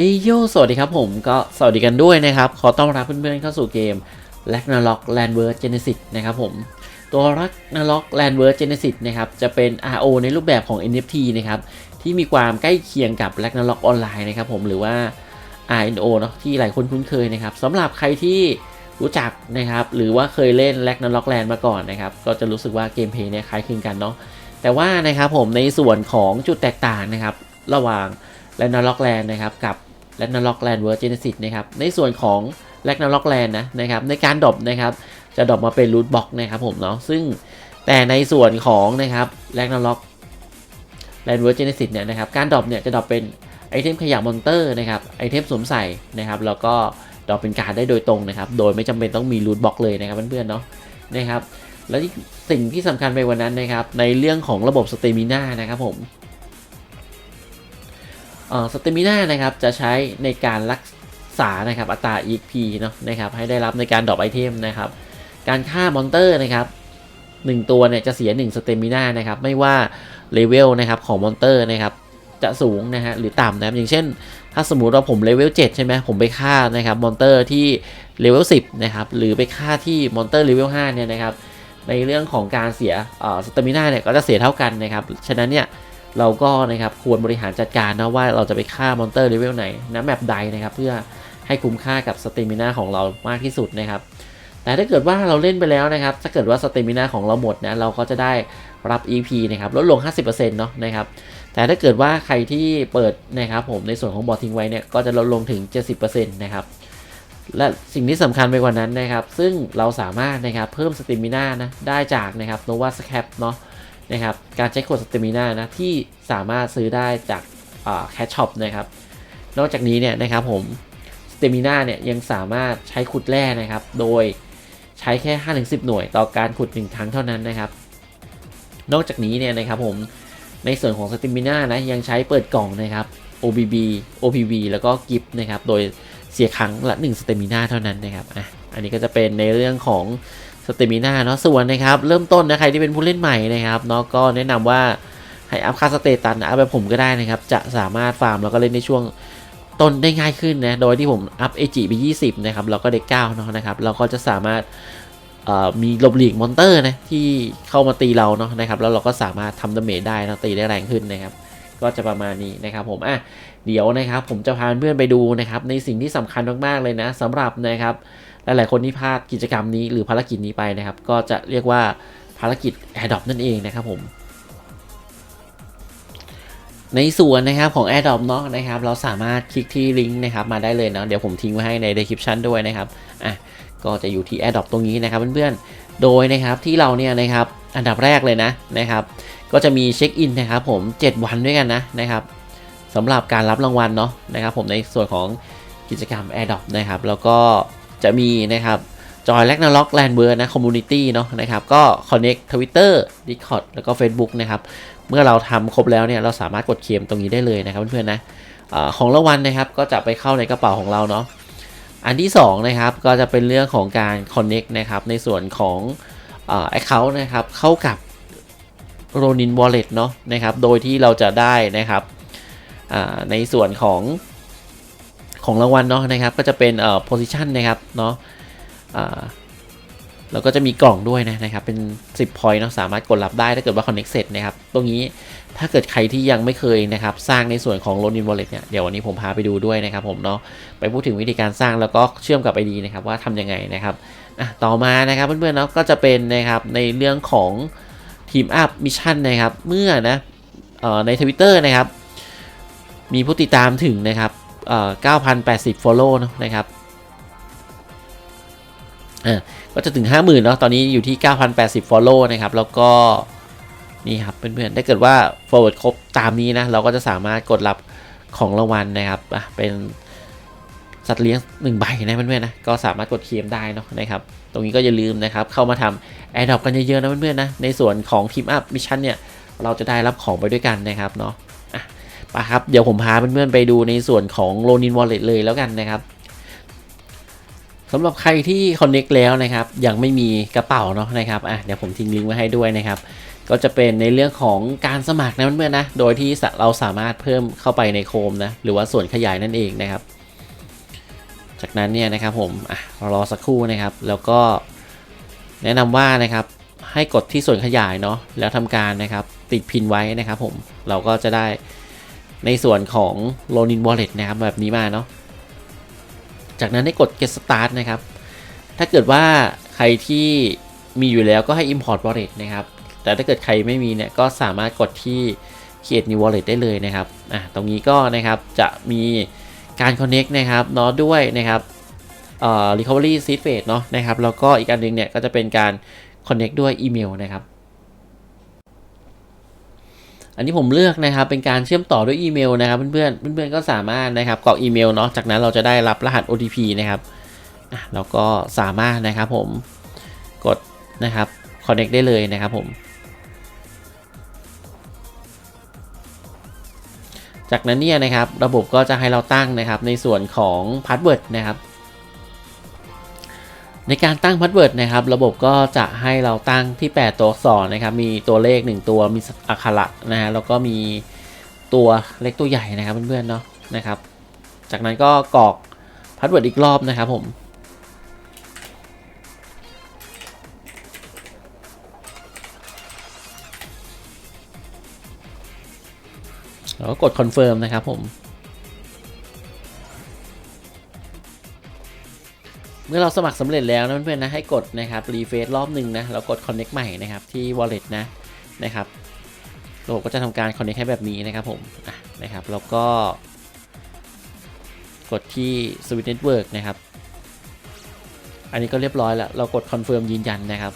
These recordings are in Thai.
เอยโยสวัสดีครับผมก็สวัสดีกันด้วยนะครับ ขอต้อนรับเพื่อนๆเข้าสู่เกม Ragnarok Landward Genesis นะครับผม ตัว Ragnarok Landward Genesis นะครับจะเป็น RO ในรูปแบบของ NFT นะครับที่มีความใกล้เคียงกับ Ragnarok Online นะครับผมหรือว่า RNO เนาะที่หลายคนคุ้นเคยนะครับสำหรับใครที่รู้จักนะครับหรือว่าเคยเล่น Ragnarok Land มาก่อนนะครับก็จะรู้สึกว่าเกมเพลย์เนี่ยคล้ายคลึงกันเนาะแต่ว่านะครับผมในส่วนของจุดแตกต่างนะครับระหว่าง Ragnarok Land นะครับกับ Ragnarok Land World Genesis นะครับในส่วนของ Ragnarok Land นะนะครับในการดรอปนะครับจะดรอปมาเป็นรูทบ็อกนะครับผมเนาะซึ่งแต่ในส่วนของนะครับ Ragnarok Land World Genesis เนี่ยนะครับการดรอปเนี่ยจะดรอปเป็นไอเทมขยะมอนเตอร์นะครับไอเทมสวมใส่นะครับแล้วก็ดรอปเป็นการดได้โดยตรงนะครับโดยไม่จำเป็นต้องมีรูทบ็อกเลยนะครับเพื่อนๆเนาะนะครับแล้วสิ่งที่สำคัญไปกวันนั้นนะครับในเรื่องของระบบสเตมิน่านะครับผม สเตมิน่านะครับจะใช้ในการรักษานะครับอัตรา EXP เนาะนะครับให้ได้รับในการดรอปไอเทมนะครับการฆ่ามอนเตอร์นะครับ1ตัวเนี่ยจะเสีย1สเตมิน่านะครับไม่ว่าเลเวลนะครับของมอนเตอร์นะครับจะสูงนะฮะหรือต่ำนะครับอย่างเช่น ถ้าสมมติว่าผมเลเวล7ใช่ไหมผมไปฆ่านะครับมอนเตอร์ที่เลเวล10นะครับหรือไปฆ่าที่มอนเตอร์เลเวล5เนี่ยนะครับในเรื่องของการเสียสเตมิน่าเนี่ยก็จะเสียเท่ากันนะครับฉะนั้นเนี่ย เราก็นะครับควรบริหารจัดการนะว่าเราจะไปฆ่ามอนเตอร์เลเวลไหนนะแมปใดนะครับเพื่อให้คุ้มค่ากับสเตมิน่าของเรามากที่สุดนะครับ แต่ถ้าเกิดว่าเราเล่นไปแล้วนะครับ ถ้าเกิดว่าสเตมิน่าของเราหมดนะเราก็จะได้รับ EP นะครับลดลง 50%เนาะนะครับ แต่ถ้าเกิดว่าใครที่เปิดนะครับผมในส่วนของบอร์ดทิ้งไว้เนี่ยก็จะลดลงถึง 70%นะครับและสิ่งที่สำคัญไปกว่านั้นนะครับ ซึ่งเราสามารถนะครับเพิ่มสเตมิน่านะได้จากนะครับโนวาสแคปเนาะ นะครับ การใช้โค้ดสเตมิน่านะที่สามารถซื้อได้จากแคชช็อปนะครับ นอกจากนี้เนี่ยนะครับผมสเตมิน่าเนี่ยยังสามารถใช้ขุดแร่นะครับ โดยใช้แค่ 5-10 หน่วยต่อการขุด 1 ครั้งเท่านั้นนะครับ นอกจากนี้เนี่ยนะครับผมในส่วนของสเตมิน่านะยังใช้เปิดกล่องนะครับ OBB OPV แล้วก็กิฟต์นะครับ โดยเสียครั้งละ 1 สเตมิน่าเท่านั้นนะครับอะอันนี้ก็จะเป็นในเรื่องของ สเตมิน่าเนาะส่วนนะครับ เริ่มต้นนะใครที่เป็นผู้เล่นใหม่นะครับเนาะก็แนะนำว่าให้อัพค่าสเตตัสนอัพแบบผมก็ได้นะครับ จะสามารถฟาร์มแล้วก็เล่นในช่วงต้นได้ง่ายขึ้นนะ โดยที่ผมอัพเอจิไป 20 นะครับ แล้วก็เด็ก9เนาะนะครับ เราก็จะสามารถมีหลบหลีกมอนเตอร์นะที่เข้ามาตีเราเนาะนะครับ แล้วเราก็สามารถทำดาเมจได้นะตีได้แรงขึ้นนะครับ ก็จะประมาณนี้นะครับผมอะเดี๋ยวนะครับผมจะพาเพื่อนไปดูนะครับในสิ่งที่สำคัญมากๆเลยนะสำหรับนะครับ หลายๆคนที่พลาดกิจกรรมนี้หรือภารกิจนี้ไปนะครับ ก็จะเรียกว่าภารกิจ Air d r o p นั่นเองนะครับผม ในส่วนนะครับของ Air d r o p เนาะนะครับ เราสามารถคลิกที่ลิงก์นะครับมาได้เลยเนาะเดี๋ยวผมทิ้งไว้ให้ใน description ด้วยนะครับอะก็จะอยู่ที่ Air d r o p ตรงนี้นะครับเพื่อนๆ โดยนะครับที่เราเนี่ยนะครับอันดับแรกเลยนะนะครับ ก็จะมีเช็คอินนะครับผม 7 วันด้วยกันนะนะครับสำหรับการรับรางวัลเนาะนะครับ ผมในส่วนของกิจกรรม Air d r o p นะครับ แล้วก็ จะมีนะครับจอยแลกนาล็อกแลนเบอร์นะคอมมูนิตี้เนาะนะครับก็ Connect Twitter Discord แล้วก็ Facebook นะครับ เมื่อเราทำครบแล้วเนี่ยเราสามารถกดเคลมตรงนี้ได้เลยนะครับเพื่อนๆนะอของรางวัลนะครับก็จะไปเข้าในกระเป๋าของเราเนาะอันที่2นะครับก็จะเป็นเรื่องของการ Connect นะครับในส่วนของแอ account นะครับเข้ากับ Ronin Wallet เนาะนะครับโดยที่เราจะได้นะครับในส่วนของ ของรางวัลเนาะนะครับ ก็จะเป็นเอ่อ position นะครับเนาะอ่าแล้วก็จะมีกล่องด้วยนะนะครับ เป็น 10 point เนาะสามารถกดรับได้ถ้าเกิดว่า connect เสร็จนะครับ ตรงนี้ถ้าเกิดใครที่ยังไม่เคยนะครับ สร้างในส่วนของ Ronin Wallet เนี่ยเดี๋ยววันนี้ผมพาไปดูด้วยนะครับผมเนาะไปพูดถึงวิธีการสร้างแล้วก็เชื่อมกับ ID นะครับว่าทำยังไงนะครับอะต่อมานะครับเพื่อนๆเนาะก็จะเป็นนะครับในเรื่องของทีมอัพมิชชั่นนะครับ เมื่อนะเอ่อใน Twitter นะครับ มีผู้ติดตามถึงนะครับ เอ่อ9,080 follow เนะนะครับอ่าก็จะถึง 50,000เนาะตอนนี้อยู่ที่ 9,080 follow นะครับ แล้วก็นี่ครับเพื่อนๆถ้าเกิดว่า forward ครบตามนี้นะ เราก็จะสามารถกดรับของรางวัลนะครับอะเป็นสัตว์เลี้ยงหนึ่งใบนะเพื่อนๆนะก็สามารถกดเคลมได้เนาะนะครับ ตรงนี้ก็อย่าลืมนะครับ เข้ามาทำ a i r d r o p กันเยอะๆนะเพื่อนๆนะในส่วนของทีมอัพมิชชั่นเนี่ยเราจะได้รับของไปด้วยกันนะครับเนาะ ปะครับ เดี๋ยวผมพาเพื่อนๆไปดูในส่วนของ Ronin Wallet เลยแล้วกันนะครับสำหรับใครที่ Connect แล้วนะครับ ยังไม่มีกระเป๋าเนาะนะครับอะเดี๋ยวผมทิ้งลิงก์ไว้ให้ด้วยนะครับ ก็จะเป็นในเรื่องของการสมัครนะเพื่อนๆนะ โดยที่เราสามารถเพิ่มเข้าไปในโคมนะ หรือว่าส่วนขยายนั่นเองนะครับ จากนั้นเนี่ยนะครับผมอะรอสักครู่นะครับ แล้วก็แนะนำว่านะครับให้กดที่ส่วนขยายเนาะแล้วทำการนะครับ ติดพินไว้นะครับ ผมเราก็จะได้ ในส่วนของ l o n i n Wallet นะครับแบบนี้มาเนาะ จากนั้นให้กด get start นะครับ ถ้าเกิดว่าใครที่มีอยู่แล้วก็ให้ import wallet นะครับ แต่ถ้าเกิดใครไม่มีเนี่ยก็สามารถกดที่ create new wallet ได้เลยนะครับ อะตรงนี้ก็นะครับจะมีการ connect นะครับเนาะด้วยนะครับเอ่อ recovery seed phrase เนาะนะครับ แล้วก็อีกอันหนึงเนี่ยก็จะเป็นการ connect ด้วยอีเมลนะครับ อันนี้ผมเลือกนะครับเป็นการเชื่อมต่อด้วยอีเมลนะครับเพื่อนๆเพื่อนๆก็สามารถนะครับกรอกอีเมลเนาะจากนั้นเราจะได้รับรหัส OTP นะครับแล้วก็สามารถนะครับผมกดนะครับ connect ได้เลยนะครับผม จากนั้นเนี่ยนะครับระบบก็จะให้เราตั้งนะครับในส่วนของพาสเวิร์ดนะครับ ในการตั้งพาสเวิร์ดนะครับ ระบบก็จะให้เราตั้งที่8ตัวอักษรนะครับ มีตัวเลข 1 ตัวมีอักขระนะฮะแล้วก็มีตัวเล็กตัวใหญ่นะครับเพื่อนๆเนาะนะครับ จากนั้นก็กรอกพาสเวิร์ดอีกรอบนะครับผมแล้วก็กดคอนเฟิร์มนะครับผม เมื่อเราสมัครสำเร็จแล้วนะเพื่อนๆนะให้กดนะครับรีเฟซรอบหนึ่งนะแล้วกด Connect ใหม่นะครับที่ Wallet นะนะครับระบบก็จะทำการ Connect ให้แบบนี้นะครับผมะนะครับแล้วก็ กดที่ Switch Network นะครับ อันนี้ก็เรียบร้อยแล้ว เรากด Confirm ยืนยันนะครับ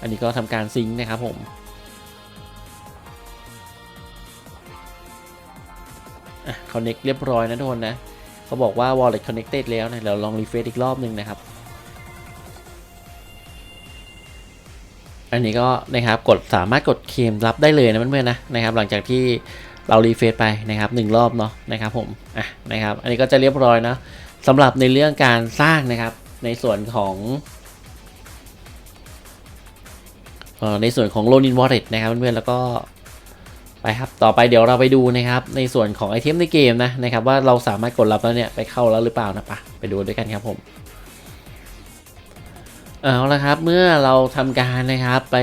อันนี้ก็ทำการซิงค์นะครับผมอะ connect เรียบร้อยนะทุกคนนะเขาบอกว่า wallet connected แล้วนะเดี๋ยวลองรีเฟรชอีกรอบหนึ่งนะครับ อันนี้ก็นะครับกดสามารถกดเคลมรับได้เลยนะเพื่อนๆนะนะครับ หลังจากที่เรารีเฟรชไปนะครับหนึ่งรอบเนาะนะครับผมอะนะครับ อันนี้ก็จะเรียบร้อยนะสำหรับในเรื่องการสร้างนะครับในส่วนของ ในส่วนของ l o n i n Wallet นะครับเพื่อนๆแล้วก็ไปครับต่อไปเดี๋ยวเราไปดูนะครับในส่วนของไอเทมในเกมนะนะครับว่าเราสามารถกดรับแล้วเนี่ยไปเข้าแล้วหรือเปล่านะปะไปดูด้วยกันครับผมเอาละครับเมื่อเราทำการนะครับไป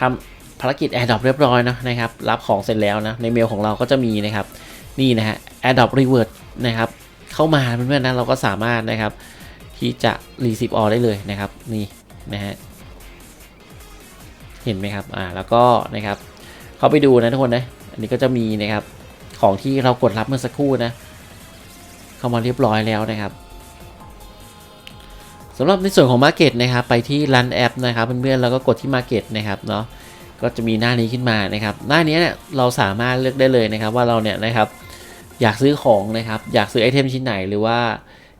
ทำภารกิจ AirDrop เรียบร้อยนะนะครับรับของเสร็จแล้วนะในเมลของเราก็จะมีนะครับนี่นะฮะ AirDrop Reward นะครับเข้ามาเพื่อนๆนะเราก็สามารถนะครับที่จะ receive all ได้เลยนะครับนี่นะฮะ เห็นไหมครับอ่าแล้วก็นะครับเข้าไปดูนะทุกคนนะอันนี้ก็จะมีนะครับของที่เรากดรับเมื่อสักครู่นะ เข้ามาเรียบร้อยแล้วนะครับสำหรับในส่วนของ Market นะครับไปที่ Run App นะครับเพื่อนๆแล้วก็กดที่ Market นะครับเนาะก็จะมีหน้านี้ขึ้นมานะครับหน้านี้เนี่ยเราสามารถเลือกได้เลยนะครับว่าเราเนี่ยนะครับอยากซื้อของนะครับอยากซื้อไอเทมชิ้นไหนหรือว่า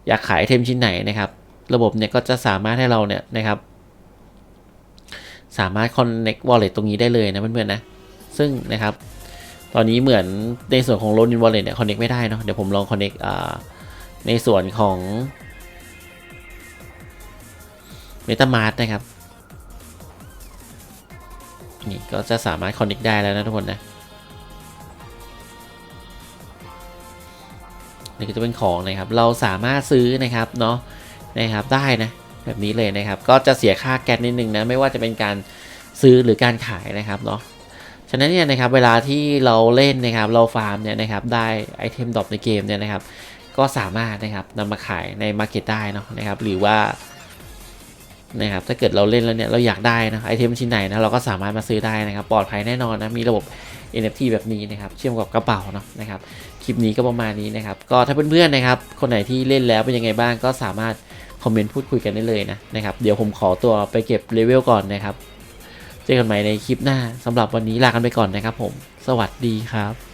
อยากขายไอเทมชิ้นไหนนะครับ ระบบเนี่ยก็จะสามารถให้เราเนี่ยนะครับ สามารถ connect wallet ตรงนี้ได้เลยนะเพื่อนๆนะ ซึ่งนะครับ ตอนนี้เหมือนในส่วนของ loan in wallet เนี่ย connect ไม่ได้เนาะ เดี๋ยวผมลอง connect อ่าในส่วนของ MetaMask นะครับ นี่ก็จะสามารถ connect ได้แล้วนะทุกคนนะนี่ก็จะเป็นของนะครับ เราสามารถซื้อนะครับเนาะนะครับได้นะ แบบนี้เลยนะครับ ก็จะเสียค่าแก๊สนิดนึงนะไม่ว่าจะเป็นการซื้อหรือการขายนะครับเนาะฉะนั้นเนี่ยนะครับเวลาที่เราเล่นนะครับเราฟาร์มเนี่ยนะครับได้ไอเทมดรอปในเกมเนี่ยนะครับ ก็สามารถนะครับนำมาขายในมาร์เก็ตได้เนาะนะครับ หรือว่านะครับถ้าเกิดเราเล่นแล้วเนี่ยเราอยากได้นะไอเทมชิ้นไหนนะเราก็สามารถมาซื้อได้นะครับปลอดภัยแน่นอนนะมีระบบ NFT แบบนี้นะครับเชื่อมกับกระเป๋าเนาะนะครับคลิปนี้ก็ประมาณนี้นะครับ ก็ถ้าเพื่อนๆนะครับ คนไหนที่เล่นแล้วเป็นยังไงบ้างก็สามารถ คอมเมนต์พูดคุยกันได้เลยนะนะครับเดี๋ยวผมขอตัวไปเก็บเลเวลก่อนนะครับ เจอกันใหม่ในคลิปหน้าสำหรับวันนี้ลากันไปก่อนนะครับผม สวัสดีครับ